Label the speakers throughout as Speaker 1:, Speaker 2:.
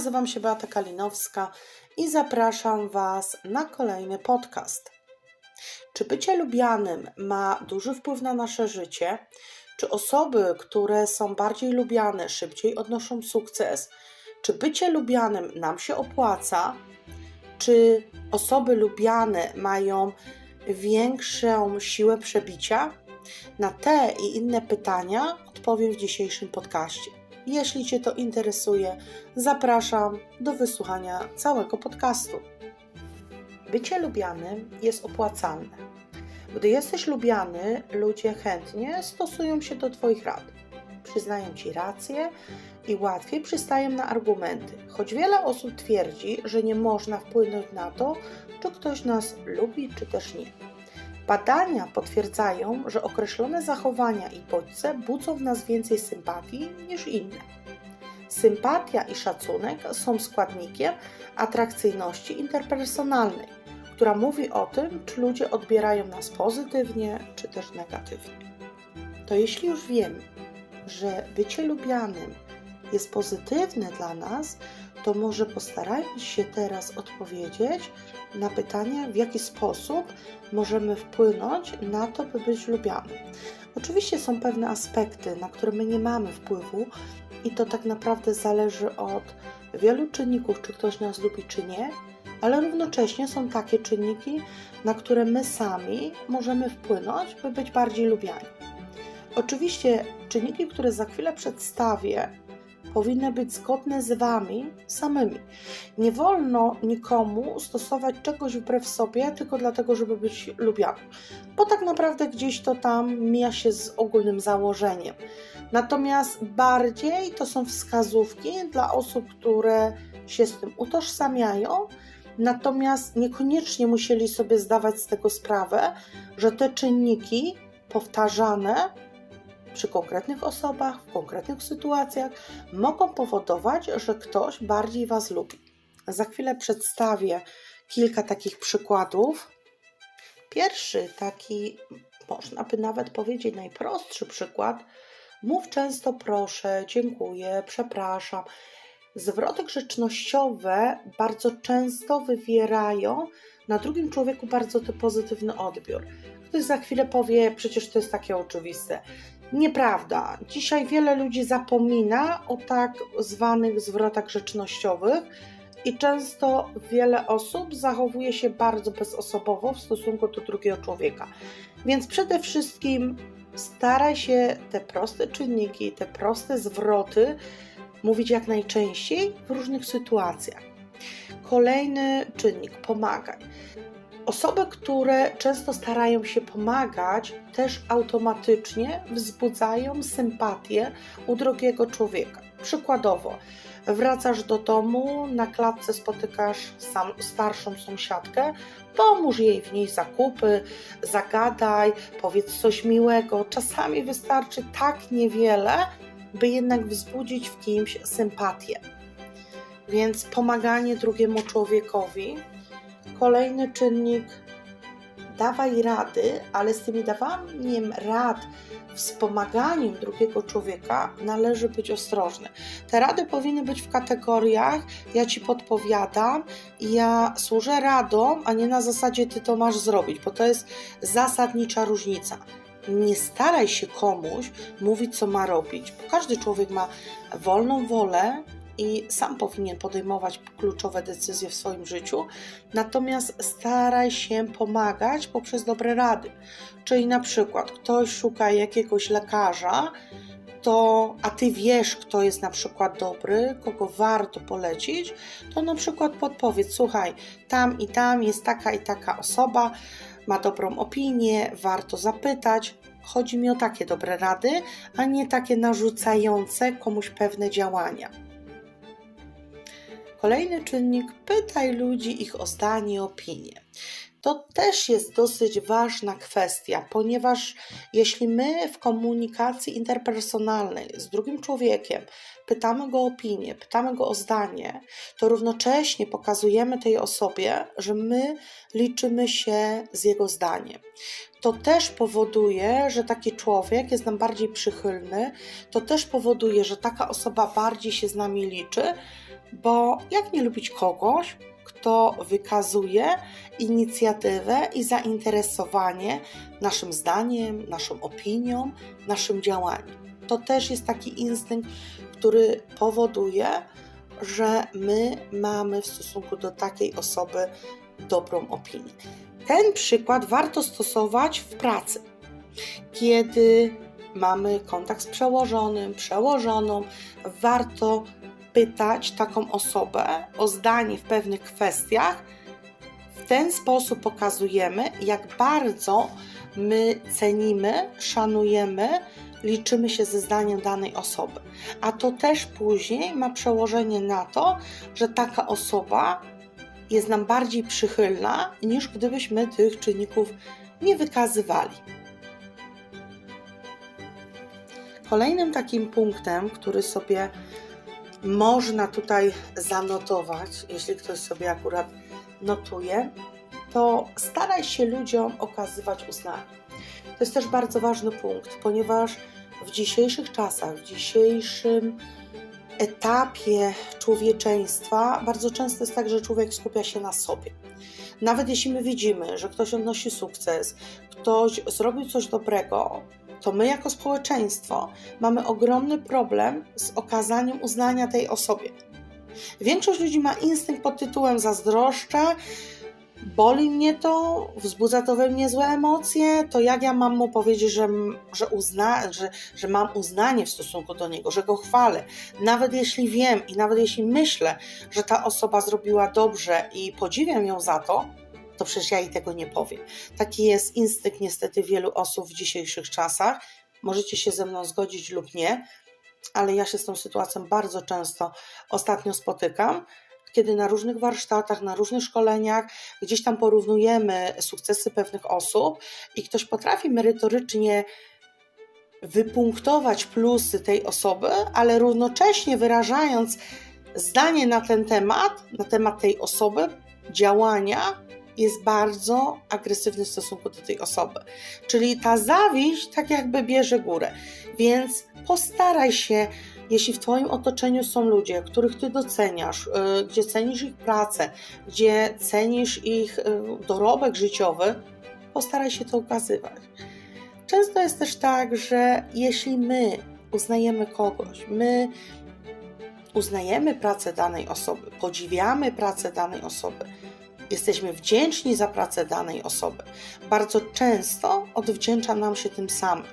Speaker 1: nazywam się Beata Kalinowska i zapraszam Was na kolejny podcast. Czy bycie lubianym ma duży wpływ na nasze życie? Czy osoby, które są bardziej lubiane, szybciej odnoszą sukces? Czy bycie lubianym nam się opłaca? Czy osoby lubiane mają większą siłę przebicia? Na te i inne pytania odpowiem w dzisiejszym podcaście. Jeśli Cię to interesuje, zapraszam do wysłuchania całego podcastu. Bycie lubianym jest opłacalne. Gdy jesteś lubiany, ludzie chętnie stosują się do Twoich rad. Przyznają Ci rację i łatwiej przystają na argumenty, choć wiele osób twierdzi, że nie można wpłynąć na to, czy ktoś nas lubi, czy też nie. Badania potwierdzają, że określone zachowania i bodźce budzą w nas więcej sympatii niż inne. Sympatia i szacunek są składnikiem atrakcyjności interpersonalnej, która mówi o tym, czy ludzie odbierają nas pozytywnie, czy też negatywnie. To jeśli już wiemy, że bycie lubianym jest pozytywne dla nas, to może postarajmy się teraz odpowiedzieć na pytanie, w jaki sposób możemy wpłynąć na to, by być lubianym. Oczywiście są pewne aspekty, na które my nie mamy wpływu, i to tak naprawdę zależy od wielu czynników, czy ktoś nas lubi, czy nie, ale równocześnie są takie czynniki, na które my sami możemy wpłynąć, by być bardziej lubiani. Oczywiście czynniki, które za chwilę przedstawię, powinny być zgodne z Wami samymi. Nie wolno nikomu stosować czegoś wbrew sobie tylko dlatego, żeby być lubianym, bo tak naprawdę gdzieś to tam mija się z ogólnym założeniem. Natomiast bardziej to są wskazówki dla osób, które się z tym utożsamiają, natomiast niekoniecznie musieli sobie zdawać z tego sprawę, że te czynniki powtarzane przy konkretnych osobach, w konkretnych sytuacjach mogą powodować, że ktoś bardziej Was lubi. Za chwilę przedstawię kilka takich przykładów. Pierwszy, taki można by nawet powiedzieć najprostszy przykład. Mów często proszę, dziękuję, przepraszam. Zwroty grzecznościowe bardzo często wywierają na drugim człowieku bardzo pozytywny odbiór. Ktoś za chwilę powie, przecież to jest takie oczywiste. Nieprawda. Dzisiaj wiele ludzi zapomina o tak zwanych zwrotach grzecznościowych i często wiele osób zachowuje się bardzo bezosobowo w stosunku do drugiego człowieka. Więc przede wszystkim staraj się te proste czynniki, te proste zwroty mówić jak najczęściej w różnych sytuacjach. Kolejny czynnik pomagaj. Osoby, które często starają się pomagać, też automatycznie wzbudzają sympatię u drugiego człowieka. Przykładowo, wracasz do domu, na klatce spotykasz sam, starszą sąsiadkę, pomóż jej w niej zakupy, zagadaj, powiedz coś miłego. Czasami wystarczy tak niewiele, by jednak wzbudzić w kimś sympatię. Więc pomaganie drugiemu człowiekowi Kolejny czynnik dawaj rady, ale z tymi dawaniem rad, wspomaganiem drugiego człowieka należy być ostrożny. Te rady powinny być w kategoriach ja ci podpowiadam, ja służę radą, a nie na zasadzie ty to masz zrobić, bo to jest zasadnicza różnica. Nie staraj się komuś mówić, co ma robić, bo każdy człowiek ma wolną wolę i sam powinien podejmować kluczowe decyzje w swoim życiu, natomiast staraj się pomagać poprzez dobre rady. Czyli na przykład ktoś szuka jakiegoś lekarza, to, a ty wiesz, kto jest na przykład dobry, kogo warto polecić, to na przykład podpowiedz: słuchaj, tam i tam jest taka i taka osoba, ma dobrą opinię, warto zapytać. Chodzi mi o takie dobre rady, a nie takie narzucające komuś pewne działania. Kolejny czynnik pytaj ludzi ich o zdanie, opinię. To też jest dosyć ważna kwestia, ponieważ jeśli my w komunikacji interpersonalnej z drugim człowiekiem pytamy go o opinię, pytamy go o zdanie, to równocześnie pokazujemy tej osobie, że my liczymy się z jego zdaniem. To też powoduje, że taki człowiek jest nam bardziej przychylny, to też powoduje, że taka osoba bardziej się z nami liczy, Bo jak nie lubić kogoś, kto wykazuje inicjatywę i zainteresowanie naszym zdaniem, naszą opinią, naszym działaniem? To też jest taki instynkt, który powoduje, że my mamy w stosunku do takiej osoby dobrą opinię. Ten przykład warto stosować w pracy, kiedy mamy kontakt z przełożonym, przełożoną, warto pytać taką osobę o zdanie w pewnych kwestiach. W ten sposób pokazujemy, jak bardzo my cenimy, szanujemy, liczymy się ze zdaniem danej osoby. A to też później ma przełożenie na to, że taka osoba jest nam bardziej przychylna, niż gdybyśmy tych czynników nie wykazywali. Kolejnym takim punktem, który sobie można tutaj zanotować, jeśli ktoś sobie akurat notuje, to staraj się ludziom okazywać uznanie. To jest też bardzo ważny punkt, ponieważ w dzisiejszych czasach, w dzisiejszym etapie człowieczeństwa bardzo często jest tak, że człowiek skupia się na sobie. Nawet jeśli my widzimy, że ktoś odnosi sukces, ktoś zrobił coś dobrego, to my jako społeczeństwo mamy ogromny problem z okazaniem uznania tej osobie. Większość ludzi ma instynkt pod tytułem zazdroszczę, boli mnie to, wzbudza to we mnie złe emocje, to jak ja mam mu powiedzieć, że, że, uzna, że, że mam uznanie w stosunku do niego, że go chwalę. Nawet jeśli wiem i nawet jeśli myślę, że ta osoba zrobiła dobrze i podziwiam ją za to, to przecież ja jej tego nie powiem. Taki jest instynkt niestety wielu osób w dzisiejszych czasach. Możecie się ze mną zgodzić lub nie, ale ja się z tą sytuacją bardzo często ostatnio spotykam kiedy na różnych warsztatach, na różnych szkoleniach gdzieś tam porównujemy sukcesy pewnych osób i ktoś potrafi merytorycznie wypunktować plusy tej osoby, ale równocześnie wyrażając zdanie na ten temat, na temat tej osoby, działania, jest bardzo agresywny w stosunku do tej osoby. Czyli ta zawiść tak jakby bierze górę. Więc postaraj się jeśli w Twoim otoczeniu są ludzie, których Ty doceniasz, y, gdzie cenisz ich pracę, gdzie cenisz ich y, dorobek życiowy, postaraj się to ukazywać. Często jest też tak, że jeśli my uznajemy kogoś, my uznajemy pracę danej osoby, podziwiamy pracę danej osoby, jesteśmy wdzięczni za pracę danej osoby. Bardzo często odwdzięcza nam się tym samym.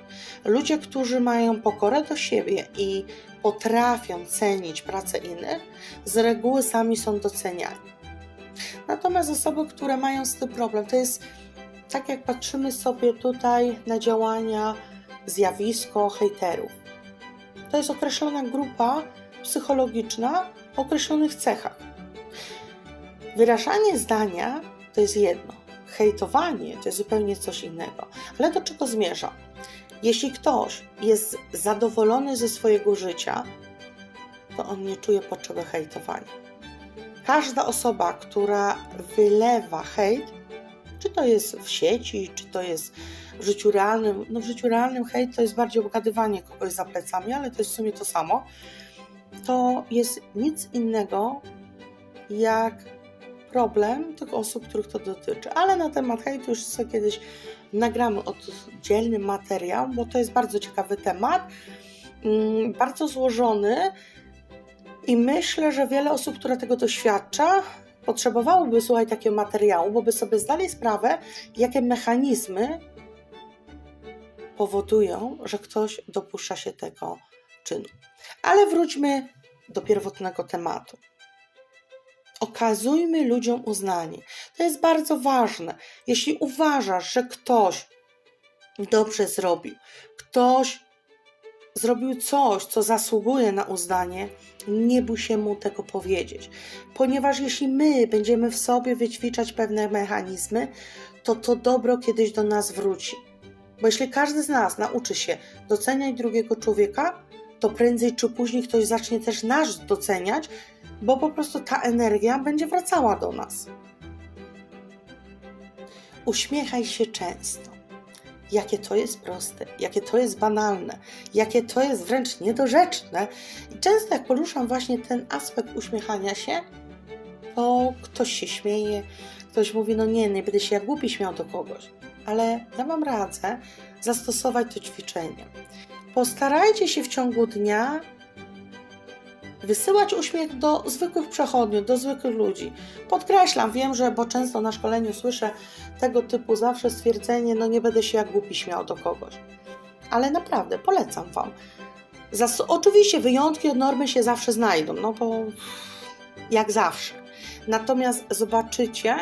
Speaker 1: Ludzie, którzy mają pokorę do siebie i potrafią cenić pracę innych, z reguły sami są doceniani. Natomiast osoby, które mają z tym problem, to jest tak jak patrzymy sobie tutaj na działania, zjawisko hejterów. To jest określona grupa psychologiczna o określonych cechach. Wyrażanie zdania to jest jedno, hejtowanie to jest zupełnie coś innego. Ale do czego zmierzam? Jeśli ktoś jest zadowolony ze swojego życia, to on nie czuje potrzeby hejtowania. Każda osoba, która wylewa hejt, czy to jest w sieci, czy to jest w życiu realnym, no w życiu realnym hejt to jest bardziej obgadywanie kogoś za plecami, ale to jest w sumie to samo, to jest nic innego jak problem tych osób, których to dotyczy. Ale na temat hejtu już sobie kiedyś nagramy oddzielny materiał, bo to jest bardzo ciekawy temat, mm, bardzo złożony i myślę, że wiele osób, które tego doświadcza, potrzebowałoby słuchaj takiego materiału, bo by sobie zdali sprawę, jakie mechanizmy powodują, że ktoś dopuszcza się tego czynu. Ale wróćmy do pierwotnego tematu. Okazujmy ludziom uznanie. To jest bardzo ważne. Jeśli uważasz, że ktoś dobrze zrobił, ktoś zrobił coś, co zasługuje na uznanie, nie bój się mu tego powiedzieć. Ponieważ jeśli my będziemy w sobie wyćwiczać pewne mechanizmy, to to dobro kiedyś do nas wróci. Bo jeśli każdy z nas nauczy się doceniać drugiego człowieka, to prędzej czy później ktoś zacznie też nas doceniać bo po prostu ta energia będzie wracała do nas. Uśmiechaj się często. jakie to jest proste, jakie to jest banalne, jakie to jest wręcz niedorzeczne. I często jak poruszam właśnie ten aspekt uśmiechania się, to ktoś się śmieje, ktoś mówi, no nie, nie będę się jak głupi śmiał do kogoś. Ale ja Wam radzę zastosować to ćwiczenie. Postarajcie się w ciągu dnia wysyłać uśmiech do zwykłych przechodniów, do zwykłych ludzi. Podkreślam, wiem, że bo często na szkoleniu słyszę tego typu zawsze stwierdzenie, no nie będę się jak głupi śmiał do kogoś. Ale naprawdę, polecam Wam. Zas oczywiście wyjątki od normy się zawsze znajdą, no bo jak zawsze. Natomiast zobaczycie,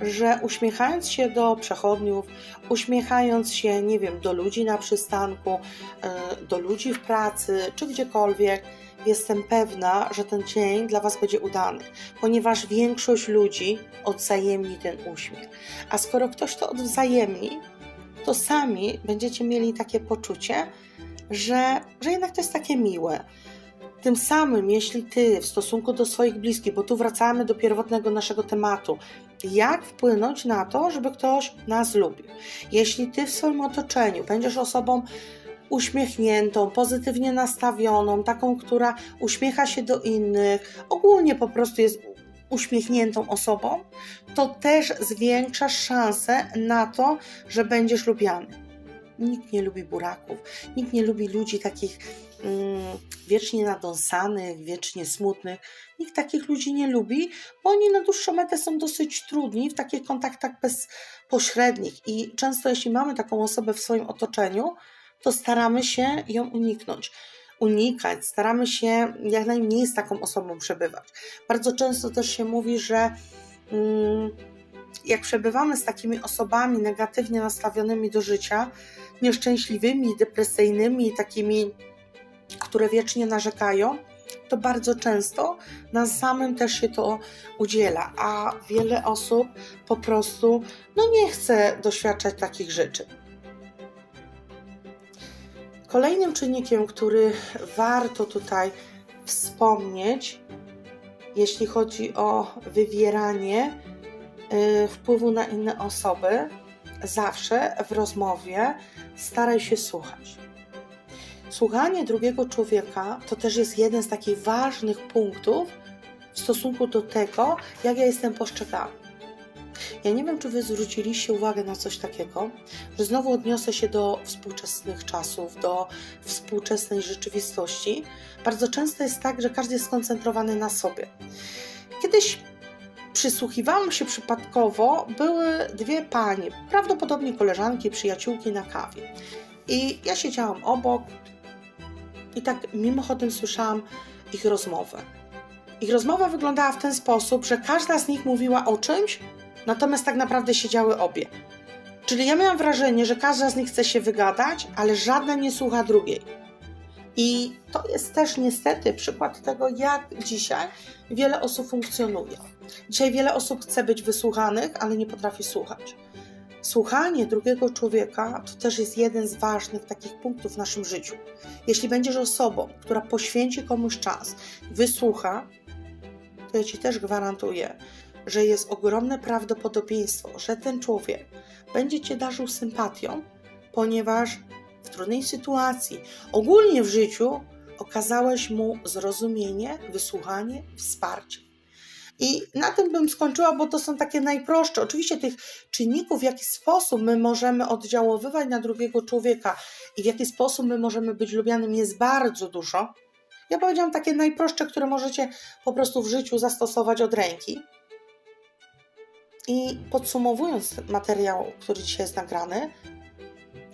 Speaker 1: że uśmiechając się do przechodniów, uśmiechając się, nie wiem, do ludzi na przystanku, e, do ludzi w pracy czy gdziekolwiek, jestem pewna, że ten dzień dla Was będzie udany, ponieważ większość ludzi odzajemni ten uśmiech. A skoro ktoś to odwzajemni, to sami będziecie mieli takie poczucie, że, że jednak to jest takie miłe. Tym samym, jeśli ty w stosunku do swoich bliskich, bo tu wracamy do pierwotnego naszego tematu, jak wpłynąć na to, żeby ktoś nas lubił. Jeśli ty w swoim otoczeniu będziesz osobą uśmiechniętą, pozytywnie nastawioną, taką, która uśmiecha się do innych, ogólnie po prostu jest uśmiechniętą osobą, to też zwiększasz szansę na to, że będziesz lubiany. Nikt nie lubi buraków, nikt nie lubi ludzi takich mm, wiecznie nadąsanych, wiecznie smutnych. Nikt takich ludzi nie lubi, bo oni na dłuższą metę są dosyć trudni w takich kontaktach bezpośrednich. I często, jeśli mamy taką osobę w swoim otoczeniu, to staramy się ją uniknąć. Unikać, staramy się jak najmniej z taką osobą przebywać. Bardzo często też się mówi, że mm, jak przebywamy z takimi osobami negatywnie nastawionymi do życia, nieszczęśliwymi, depresyjnymi, takimi, które wiecznie narzekają, to bardzo często nas samym też się to udziela, a wiele osób po prostu no nie chce doświadczać takich rzeczy. Kolejnym czynnikiem, który warto tutaj wspomnieć, jeśli chodzi o wywieranie y, wpływu na inne osoby, zawsze w rozmowie staraj się słuchać. Słuchanie drugiego człowieka to też jest jeden z takich ważnych punktów w stosunku do tego, jak ja jestem postrzegany. Ja nie wiem, czy Wy zwróciliście uwagę na coś takiego, że znowu odniosę się do współczesnych czasów, do współczesnej rzeczywistości. Bardzo często jest tak, że każdy jest skoncentrowany na sobie. Kiedyś przysłuchiwałam się przypadkowo, były dwie panie, prawdopodobnie koleżanki, przyjaciółki na kawie. I ja siedziałam obok i tak mimochodem słyszałam ich rozmowę. Ich rozmowa wyglądała w ten sposób, że każda z nich mówiła o czymś, natomiast tak naprawdę siedziały obie. Czyli ja miałam wrażenie, że każda z nich chce się wygadać, ale żadna nie słucha drugiej. I to jest też niestety przykład tego, jak dzisiaj wiele osób funkcjonuje. Dzisiaj wiele osób chce być wysłuchanych, ale nie potrafi słuchać. Słuchanie drugiego człowieka to też jest jeden z ważnych takich punktów w naszym życiu. Jeśli będziesz osobą, która poświęci komuś czas, wysłucha, to ja ci też gwarantuję, że jest ogromne prawdopodobieństwo, że ten człowiek będzie cię darzył sympatią, ponieważ w trudnej sytuacji, ogólnie w życiu, okazałeś mu zrozumienie, wysłuchanie, wsparcie. I na tym bym skończyła, bo to są takie najprostsze. Oczywiście tych czynników, w jaki sposób my możemy oddziaływać na drugiego człowieka i w jaki sposób my możemy być lubianym jest bardzo dużo. Ja powiedziałam takie najprostsze, które możecie po prostu w życiu zastosować od ręki. I podsumowując materiał, który dzisiaj jest nagrany,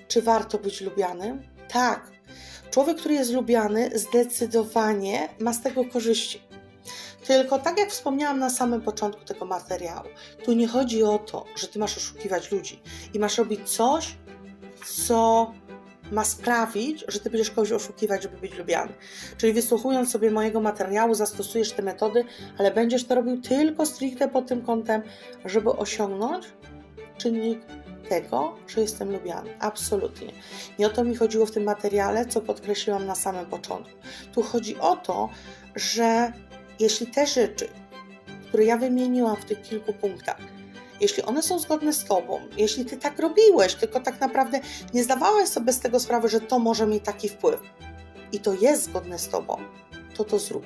Speaker 1: czy warto być lubianym? Tak. Człowiek, który jest lubiany, zdecydowanie ma z tego korzyści. Tylko tak jak wspomniałam na samym początku tego materiału, tu nie chodzi o to, że ty masz oszukiwać ludzi i masz robić coś, co ma sprawić, że ty będziesz kogoś oszukiwać, żeby być lubiany. Czyli wysłuchując sobie mojego materiału, zastosujesz te metody, ale będziesz to robił tylko stricte pod tym kątem, żeby osiągnąć czynnik tego, że jestem lubiany. Absolutnie. Nie o to mi chodziło w tym materiale, co podkreśliłam na samym początku. Tu chodzi o to, że jeśli te rzeczy, które ja wymieniłam w tych kilku punktach, jeśli one są zgodne z tobą, jeśli ty tak robiłeś, tylko tak naprawdę nie zdawałeś sobie z tego sprawy, że to może mieć taki wpływ i to jest zgodne z tobą, to to zrób,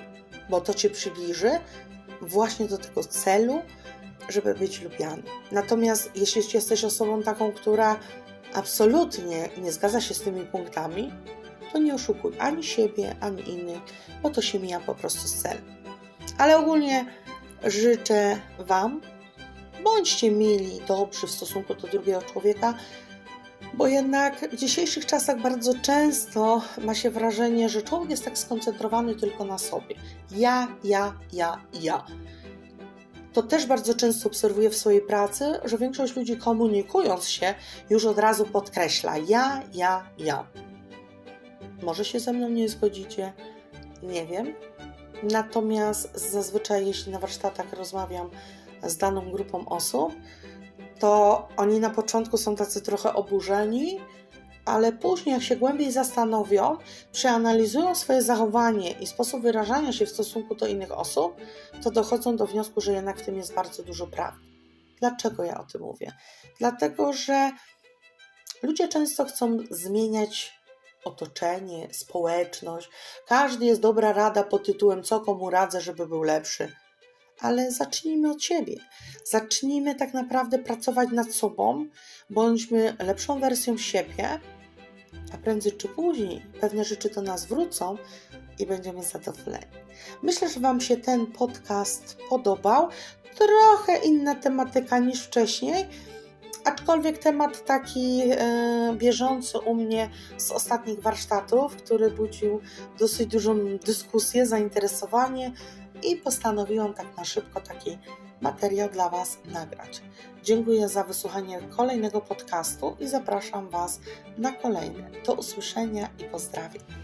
Speaker 1: bo to cię przybliży właśnie do tego celu, żeby być lubiany. Natomiast jeśli jesteś osobą taką, która absolutnie nie zgadza się z tymi punktami, to nie oszukuj ani siebie, ani innych, bo to się mija po prostu z celem. Ale ogólnie życzę Wam, bądźcie mili, dobrzy w stosunku do drugiego człowieka, bo jednak w dzisiejszych czasach bardzo często ma się wrażenie, że człowiek jest tak skoncentrowany tylko na sobie. Ja, ja, ja, ja. To też bardzo często obserwuję w swojej pracy, że większość ludzi komunikując się już od razu podkreśla ja, ja, ja. Może się ze mną nie zgodzicie, nie wiem. Natomiast zazwyczaj, jeśli na warsztatach rozmawiam z daną grupą osób, to oni na początku są tacy trochę oburzeni, ale później, jak się głębiej zastanowią, przeanalizują swoje zachowanie i sposób wyrażania się w stosunku do innych osób, to dochodzą do wniosku, że jednak w tym jest bardzo dużo prawdy. Dlaczego ja o tym mówię? Dlatego, że ludzie często chcą zmieniać otoczenie, społeczność. Każdy jest dobra rada pod tytułem co komu radzę, żeby był lepszy. Ale zacznijmy od siebie. Zacznijmy tak naprawdę pracować nad sobą, bądźmy lepszą wersją siebie, a prędzej czy później pewne rzeczy do nas wrócą i będziemy zadowoleni. Myślę, że Wam się ten podcast podobał. Trochę inna tematyka niż wcześniej, aczkolwiek temat taki e, bieżący u mnie z ostatnich warsztatów, który budził dosyć dużą dyskusję, zainteresowanie i postanowiłam tak na szybko taki materiał dla Was nagrać. Dziękuję za wysłuchanie kolejnego podcastu i zapraszam Was na kolejny. Do usłyszenia i pozdrawiam.